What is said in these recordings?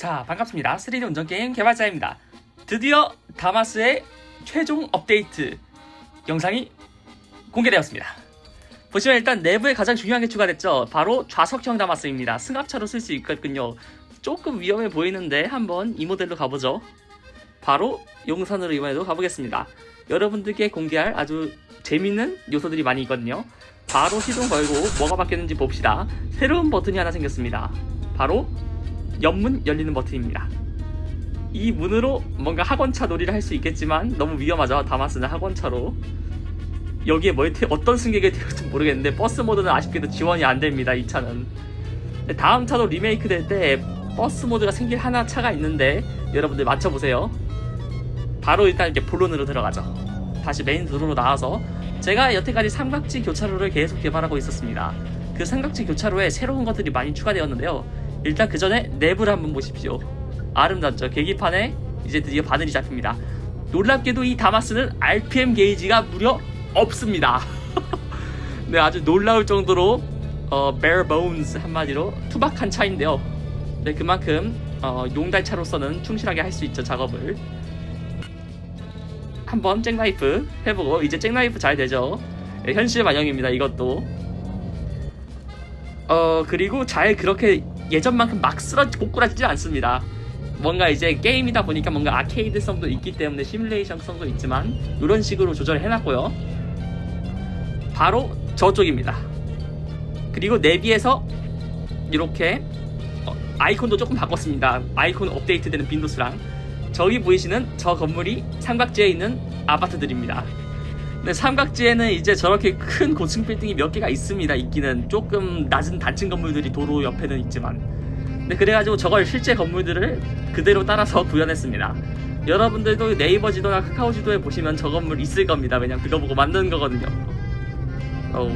자, 반갑습니다. 3D 운전 게임 개발자입니다. 드디어 다마스의 최종 업데이트 영상이 공개되었습니다. 보시면 일단 내부에 가장 중요한 게 추가됐죠. 바로 좌석형 다마스입니다. 승합차로 쓸 수 있거든요. 조금 위험해 보이는데 한번 이 모델로 가보죠. 바로 용산으로 이번에도 가보겠습니다. 여러분들께 공개할 아주 재밌는 요소들이 많이 있거든요. 바로 시동 걸고 뭐가 바뀌었는지 봅시다. 새로운 버튼이 하나 생겼습니다. 바로 옆문 열리는 버튼입니다. 이 문으로 뭔가 학원차 놀이를 할 수 있겠지만 너무 위험하죠. 다마스는 학원차로. 여기에 뭐 어떤 승객이 되었지 모르겠는데 버스 모드는 아쉽게도 지원이 안 됩니다. 이 차는. 다음 차도 리메이크 될 때 버스 모드가 생길 하나 차가 있는데 여러분들 맞춰보세요. 바로 일단 이렇게 본론으로 들어가죠. 다시 메인 도로로 나와서 제가 여태까지 삼각지 교차로를 계속 개발하고 있었습니다. 그 삼각지 교차로에 새로운 것들이 많이 추가되었는데요. 일단 그 전에 내부를 한번 보십시오. 아름답죠. 계기판에 이제 드디어 바늘이 잡힙니다. 놀랍게도 이 다마스는 RPM 게이지가 무려 없습니다. 네, 아주 놀라울 정도로 어, bare bones 한마디로 투박한 차인데요. 네, 그만큼 어, 용달차로서는 충실하게 할 수 있죠 작업을. 한번 잭나이프 해보고 이제 잭나이프 잘 되죠. 네, 현실 반영입니다. 이것도. 어 그리고 잘 그렇게 예전만큼 막 쓰러지 고꾸라지지 않습니다. 뭔가 이제 게임이다 보니까 뭔가 아케이드성도 있기 때문에 시뮬레이션성도 있지만 이런 식으로 조절을 해놨고요. 바로 저쪽입니다. 그리고 내비에서 이렇게 어, 아이콘도 조금 바꿨습니다. 아이콘 업데이트되는 빈도수랑 저기 보이시는 저 건물이 삼각지에 있는 아파트들입니다. 근데 삼각지에는 이제 저렇게 큰 고층 빌딩이 몇 개가 있습니다. 있기는 조금 낮은 단층 건물들이 도로 옆에는 있지만. 근데 그래가지고 저걸 실제 건물들을 그대로 따라서 구현했습니다. 여러분들도 네이버 지도나 카카오 지도에 보시면 저 건물 있을 겁니다. 왜냐면 그거 보고 만든 거거든요. 어우.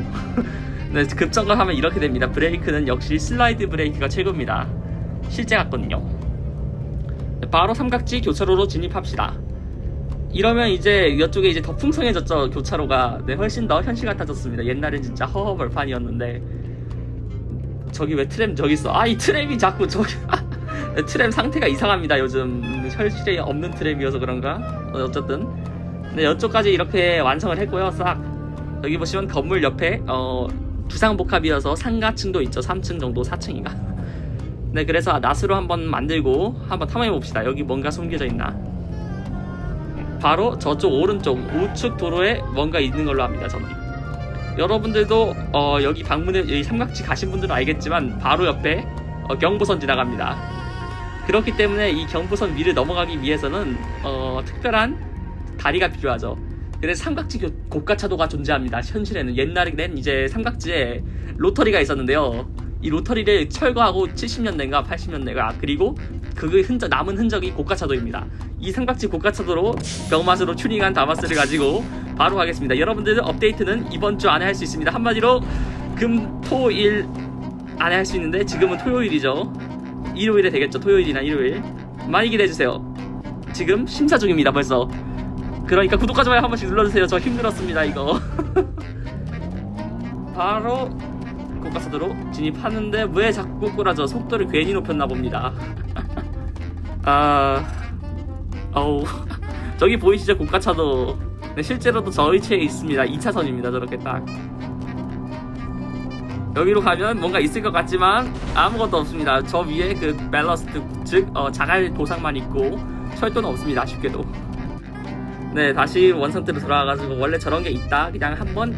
네, 급정거 하면 이렇게 됩니다. 브레이크는 역시 슬라이드 브레이크가 최고입니다. 실제 같거든요. 네, 바로 삼각지 교차로로 진입합시다. 이러면 이제 이쪽에 이제 더 풍성해졌죠 교차로가. 네 훨씬 더 현실 같아졌습니다. 옛날엔 진짜 허허벌판이었는데. 저기 왜 트램 저기 있어? 아 이 트램이 자꾸 저기 네, 트램 상태가 이상합니다 요즘. 현실에 없는 트램이어서 그런가? 어, 어쨌든. 네 이쪽까지 이렇게 완성을 했고요 싹. 여기 보시면 건물 옆에 어 주상복합이어서 상가층도 있죠. 3층 정도 4층인가? 네 그래서 낫으로 한번 만들고 한번 탐험해 봅시다. 여기 뭔가 숨겨져 있나 바로 저쪽 오른쪽 우측 도로에 뭔가 있는 걸로 압니다. 저는. 여러분들도 어, 여기 방문에 여기 삼각지 가신 분들은 알겠지만 바로 옆에 어, 경부선 지나갑니다. 그렇기 때문에 이 경부선 위를 넘어가기 위해서는 어, 특별한 다리가 필요하죠. 그래서 삼각지 교- 고가차도가 존재합니다. 현실에는 옛날에는 이제 삼각지에 로터리가 있었는데요. 이 로터리를 철거하고 70년대인가 80년대가 그리고 그 흔적 남은 흔적이 고가차도입니다. 이 삼각지 고가차도로 병맛으로 튜닝한 다마스를 가지고 바로 가겠습니다. 여러분들 업데이트는 이번 주 안에 할 수 있습니다. 한마디로 금, 토, 일 안에 할 수 있는데 지금은 토요일이죠. 일요일에 되겠죠. 토요일이나 일요일. 많이 기대해 주세요. 지금 심사 중입니다. 벌써. 그러니까 구독과 좋아요 한 번씩 눌러주세요. 저 힘들었습니다. 이거. 바로 고가차도로 진입하는데 왜 자꾸 꼬꾸라져? 속도를 괜히 높였나 봅니다. 아, 어우, 저기 보이시죠 고가차도. 네, 실제로도 저희 차에 있습니다. 2차선입니다. 저렇게 딱. 여기로 가면 뭔가 있을 것 같지만 아무것도 없습니다. 저 위에 그 밸러스트 즉 어, 자갈 도상만 있고 철도는 없습니다. 아쉽게도. 네, 다시 원상태로 돌아와가지고 원래 저런 게 있다. 그냥 한번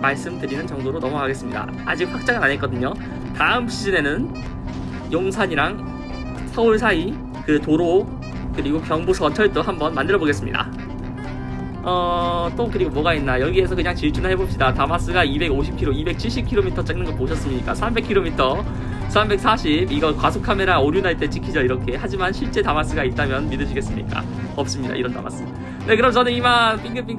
말씀드리는 정도로 넘어가겠습니다. 아직 확장은 안 했거든요. 다음 시즌에는 용산이랑 서울 사이 그 도로 그리고 경부선 철도 한번 만들어 보겠습니다. 어, 또 그리고 뭐가 있나? 여기에서 그냥 질주나 해봅시다. 다마스가 250km, 270km 찍는 거 보셨습니까? 300km, 340 이거 과속 카메라 오류날 때 찍히죠 이렇게. 하지만 실제 다마스가 있다면 믿으시겠습니까? 없습니다. 이런 다마스. 네, 그럼 저는 이만 빙글빙글